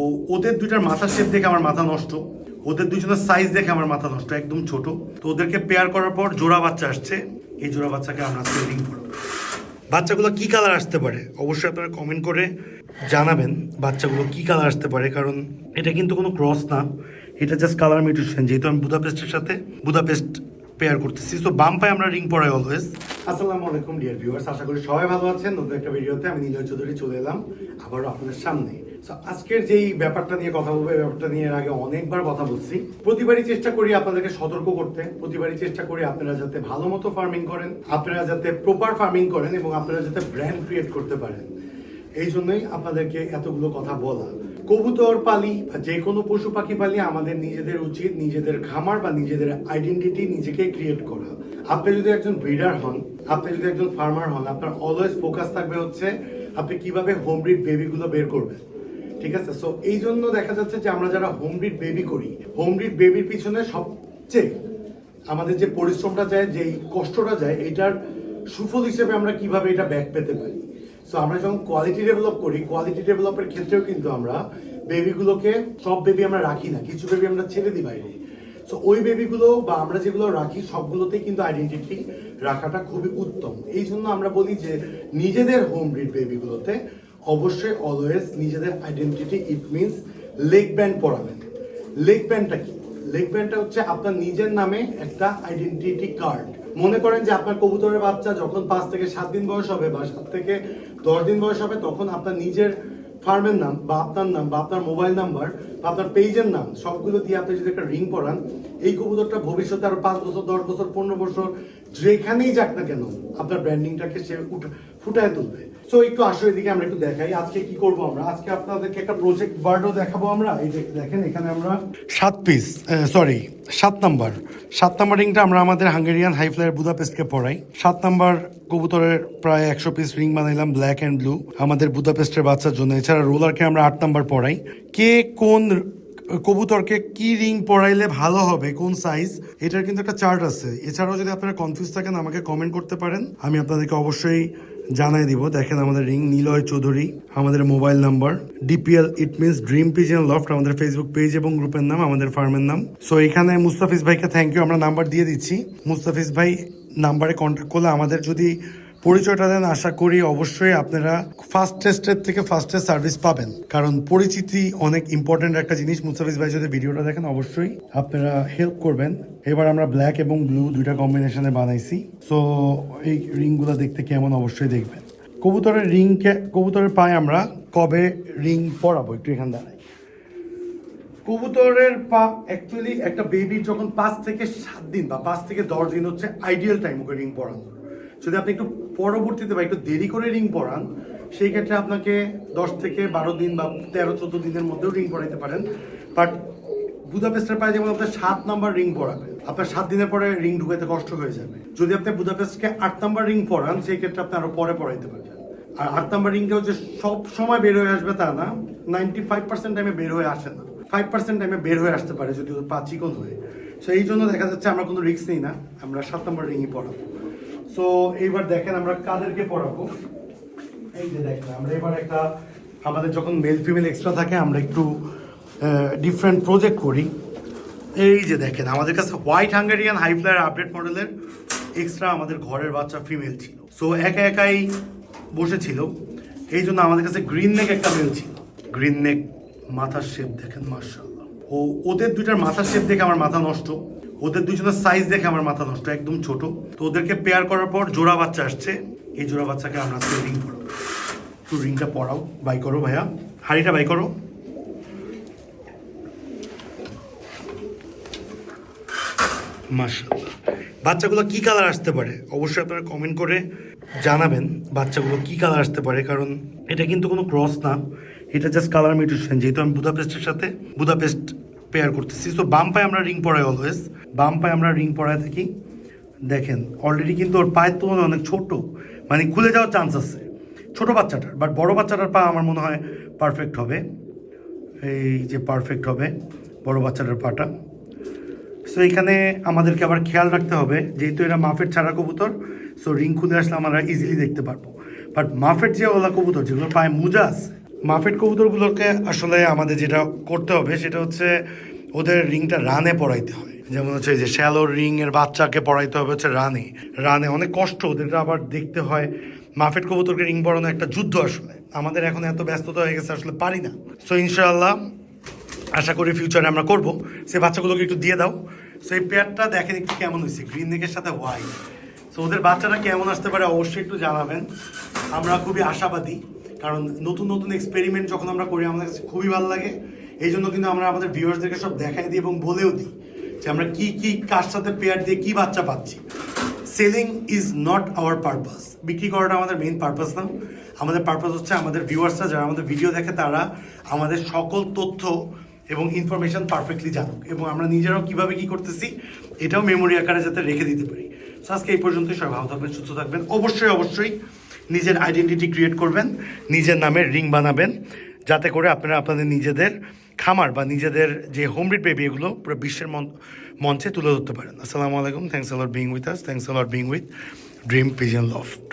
ও, ওদের দুইটার মাথার শেপ দেখে আমার মাথা নষ্ট। ওদের দুজনের সাইজ দেখে আমার মাথা নষ্ট, একদম ছোট। তো ওদেরকে পেয়ার করার পর জোড়া বাচ্চা আসছে। এই জোড়া বাচ্চাকে আমরা সেলিং করব। বাচ্চাগুলো কি কালার আসতে পারে? অবশ্যই আপনারা কমেন্ট করে জানাবেন বাচ্চাগুলো কি কালার আসতে পারে, কারণ এটা কিন্তু কোনো ক্রস না। এটা জাস্ট কালার মিউটেশন যেহেতু আমি বুদাপেস্টের সাথে বুদাপেস্ট পেয়ার করতেছি। তো বাম পায়ে আমরা রিং পরাই অলওয়েজ আসসালামু আলাইকুম ডিয়ার ভিউয়ার্স আশা করি সবাই ভালো আছেন। নতুন একটা ভিডিওতে আমি নীলয় চৌধুরী চলে এলাম। আবারও আপনাদের সামনে। আজকের যেই ব্যাপারটা নিয়ে কথা বলব ব্যাপারটা নিয়ে এর আগে অনেকবার কথা বলছি। প্রতিবারই চেষ্টা করি আপনাদেরকে সতর্ক করতে। প্রতিবারই চেষ্টা করি আপনারা যাতে ভালো মতো ফার্মিং করেন, আপনারা যাতে প্রপার ফার্মিং করেন এবং আপনারা যাতে ব্র্যান্ড ক্রিয়েট করতে পারেন। এই জন্যই আপনাদেরকে এতগুলো কথা বলা। কবুতর পালি বা যে কোনো পশু পাখি পালি আমাদের নিজেদের উচিত, নিজেদের খামার বা নিজেদের আইডেন্টিটি নিজেকে ক্রিয়েট করা। আপনি যদি একজন ব্রিডার হন, আপনি যদি একজন ফার্মার হন, আপনার অলওয়েজ ফোকাস থাকবে হচ্ছে আপনি কীভাবে হোম ব্রিড বেবিগুলো বের করবেন। ঠিক আছে? সো এই জন্য দেখা যাচ্ছে যে আমরা যারা হোম ব্রিড বেবি করি হোম ব্রিড বেবির পিছনে সবচেয়ে আমাদের যে পরিশ্রমটা যায়, যেই কষ্টটা যায়, এটার সুফল হিসেবে আমরা কীভাবে এটা ব্যাক পেতে পারি? সো আমরা যখন কোয়ালিটি ডেভেলপ করি কোয়ালিটি ডেভেলপের ক্ষেত্রেও কিন্তু আমরা বেবিগুলোকে সব বেবি আমরা রাখি না, কিছু বেবি আমরা ছেড়ে দিই বাইরে। সো ওই বেবিগুলো বা আমরা যেগুলো রাখি, সবগুলোতেই কিন্তু আইডেন্টিটি রাখাটা খুবই উত্তম। এই জন্য আমরা বলি যে নিজেদের হোম ব্রিড বেবিগুলোতে অবশ্যই অলওয়েজ নিজেদের identity it means leg band পরাবেন। Leg ব্যান্ডটা কি? লেগ ব্যান্ডটা হচ্ছে আপনার নিজের নামে একটা আইডেন্টিটি কার্ড মনে করেন যে আপনার কবুতরের বাচ্চা যখন পাঁচ থেকে সাত দিন বয়স হবে বা সাত থেকে দশ দিন বয়স হবে, তখন আপনার নিজের ফার্মের নাম বা আপনার নাম বা আপনার মোবাইল নাম্বার বা আপনার পেজের নাম সবগুলো দিয়ে আপনি যদি একটা রিং পরান, এই কবুতরটা ভবিষ্যতে আরও পাঁচ বছর, দশ বছর, পনেরো বছর, যেখানেই যাক না কেন, আপনার ব্র্যান্ডিংটাকে সে ফুটায় তুলবে। সো একটু আসলে দিকে আমরা একটু দেখাই। আজকে কি করব আমরা? আজকে আপনাদেরকে একটা প্রজেক্ট বার্ডও দেখাবো আমরা। এই দেখেন, এখানে আমরা সাত পিস সরি সাত নাম্বার সাত নাম্বার রিংটা আমরা আমাদের হাঙ্গেরিয়ান হাইফ্লায়ার বুদাপেস্টকে পড়াই। সাত নাম্বার কবুতরের প্রায় একশো পিস রিং বানাইলাম ব্ল্যাক অ্যান্ড ব্লু আমাদের বুদাপেস্টের বাচ্চার জন্য। এছাড়া রোলারকে আমরা আট নাম্বার পড়াই। কে কোন কবুতরকে কি রিং পরাইলে ভালো হবে, কোন সাইজ এটার কিন্তু একটা চার্ট আছে। এছাড়াও যদি আপনারা কনফিউজ থাকেন, আমাকে কমেন্ট করতে পারেন। আমি আপনাদেরকে অবশ্যই জানাই দিব। দেখেন আমাদের রিং, নিলয় চৌধুরী, আমাদের mobile number. DPL it means dream pigeon loft আমাদের ফেসবুক পেজ এবং গ্রুপের নাম, আমাদের ফার্মের নাম। সো এখানে মুস্তাফিজ ভাইকে থ্যাংক ইউ আমরা নাম্বার দিয়ে দিচ্ছি। মুস্তাফিজ ভাই নাম্বারে কন্ট্যাক্ট করলে আমাদের যদি পরিচয়টা দেন, আশা করি অবশ্যই আপনারা ফার্স্ট টেস্টের থেকে ফার্স্টের সার্ভিস পাবেন। কারণ পরিচিতি অনেক ইম্পর্টেন্ট একটা জিনিস। মুস্তাফিজ ভাই যদি ভিডিওটা দেখেন, অবশ্যই আপনারা হেল্প করবেন। এবার আমরা ব্ল্যাক এবং ব্লু দুইটা কম্বিনেশনে বানাইছি। সো এই রিংগুলো দেখতে কেমন, অবশ্যই দেখবেন। কবুতরের রিংকে কবুতরের পায়ে আমরা কবে রিং পরাবো? একটু এখান দাঁড়াই কবুতরের পা অ্যাকচুয়ালি একটা বেবির যখন পাঁচ থেকে সাত দিন বা পাঁচ থেকে দশ দিন হচ্ছে আইডিয়াল টাইম ওকে রিং পরানোর যদি আপনি একটু পরবর্তীতে বা একটু দেরি করে রিং পরান, সেই ক্ষেত্রে আপনাকে দশ থেকে বারো দিন বা তেরো, চোদ্দ দিনের মধ্যেও রিং পরাইতে পারেন। বাট বুদাপেস্টের পায়ে যেমন আপনার সাত নাম্বার রিং পরাবে আপনার সাত দিনের পরে রিং ঢুকাইতে কষ্ট হয়ে যাবে। যদি আপনি বুদাপেস্টকে আট নাম্বার রিং পরান, সেই ক্ষেত্রে আপনি আরও পরে পরাইতে পারবেন। আর আট নাম্বার রিংটাও যে সব সময় বের হয়ে আসবে তা না নাইনটি ফাইভ পার্সেন্ট টাইমে বের হয়ে আসে না। ফাইভ পার্সেন্ট টাইমে বের হয়ে আসতে পারে যদি ওর পা হয়ে। সো এই জন্য দেখা যাচ্ছে আমরা কোনো রিস্ক নেই না, আমরা সাত নম্বর রিংই পড়াবো সো এইবার দেখেন আমরা কাদেরকে পড়াবো? এই যে দেখেন, আমরা এবার একটা, আমাদের যখন মেল ফিমেল এক্সট্রা থাকে, আমরা একটু ডিফারেন্ট প্রজেক্ট করি। এই যে দেখেন, আমাদের কাছে white Hungarian high flyer update মডেলের এক্সট্রা আমাদের ঘরের বাচ্চা ফিমেল ছিল। সো একা একাই বসেছিল। এই জন্য আমাদের কাছে গ্রিন নেক একটা মেল ছিল। গ্রিন নেক মাথার শেপ দেখেন মার্শাল্লাহ ও, ওদের দুইটার মাথার শেপ দেখে আমার মাথা নষ্ট। ওদের দুজনের সাইজ দেখে আমার মাথা নষ্ট, একদম ছোট। তো ওদেরকে পেয়ার করার পর জোড়া বাচ্চা আসছে। এই জোড়া বাচ্চাকে আমরা আজকে রিং পড়াবো একটু রিংটা পড়াও বাই করো ভাইয়া। হাড়িটা বাই করো। মাশাআল্লাহ। বাচ্চাগুলো কি কালার আসতে পারে? অবশ্যই আপনারা কমেন্ট করে জানাবেন বাচ্চাগুলো কি কালার আসতে পারে, কারণ এটা কিন্তু কোনো ক্রস না। এটা জাস্ট কালার মিউটেশন যেহেতু আমি বুদাপেস্টের সাথে বুদাপেস্ট পেয়ার করতেছি। সো বাম পায়ে আমরা রিং পরাই অলওয়েজ বাম পায়ে আমরা রিং পরায় থাকি। দেখেন অলরেডি কিন্তু ওর পায়ের তুলনায় অনেক ছোট। মানে খুলে যাওয়ার চান্স আছে। ছোট বাচ্চাটার বাট বড় বাচ্চাটার পা আমার মনে হয় পারফেক্ট হবে। এই যে পারফেক্ট হবে বড় বাচ্চাটার পাটা। সো এখানে আমাদেরকে আবার খেয়াল রাখতে হবে, যেহেতু এরা মাফের ছাড়া কবুতর সো রিং খুলে আসলে আমরা ইজিলি দেখতে পারব। বাট মাফের যে ওলা কবুতর যেগুলো পায়ে মোজা আছে মাফেট কবুতরগুলোকে আসলে আমাদের যেটা করতে হবে সেটা হচ্ছে ওদের রিংটা রানে পড়াইতে হয়। যেমন হচ্ছে যে শ্যালোর রিং এর বাচ্চাকে পড়াইতে হবে হচ্ছে রানে। রানে অনেক কষ্ট, ওদের আবার দেখতে হয়। মাফেট কবুতরকে রিং পড়ানো একটা যুদ্ধ আসলে। আমাদের এখন এত ব্যস্ততা হয়ে গেছে, আসলে পারি না। সো ইনশাআল্লাহ, আশা করি ফিউচারে আমরা করব। সেই বাচ্চাগুলোকে একটু দিয়ে দাও। সো এই পেয়ারটা দেখেন একটু কেমন হয়েছে। গ্রিন নেকের সাথে হোয়াইট সো ওদের বাচ্চাটা কেমন আসতে পারে অবশ্যই একটু জানাবেন। আমরা খুবই আশাবাদী। কারণ নতুন নতুন এক্সপেরিমেন্ট যখন আমরা করি, আমাদের কাছে খুবই ভালো লাগে। এই জন্য কিন্তু আমরা আমাদের ভিউয়ার্সদেরকে সব দেখাই দিই এবং বলেও দিই যে আমরা কি কি কার সাথে পেয়ার দিয়ে কি বাচ্চা পাচ্ছি। Selling is not our purpose বিক্রি করাটা আমাদের মেইন পারপাস না। আমাদের পারপাস হচ্ছে আমাদের ভিউয়ার্সরা যারা আমাদের ভিডিও দেখে, তারা আমাদের সকল তথ্য এবং ইনফরমেশন পারফেক্টলি জানুক এবং আমরা নিজেরাও কীভাবে কী করতেছি, এটাও মেমোরি আকারে যাতে রেখে দিতে পারি। আজকে এই পর্যন্তই। সবাই ভালো থাকবেন, সুস্থ থাকবেন। অবশ্যই অবশ্যই নিজের আইডেন্টিটি ক্রিয়েট করবেন, নিজের নামে রিং বানাবেন, যাতে করে আপনারা আপনাদের নিজেদের খামার বা নিজেদের যে হোম হোমরিড বেবি এগুলো পুরো বিশ্বের মঞ্চে তুলে ধরতে পারেন। আসসালামু আলাইকুম thanks a lot being with us thanks a lot being with Dream Pigeon Loft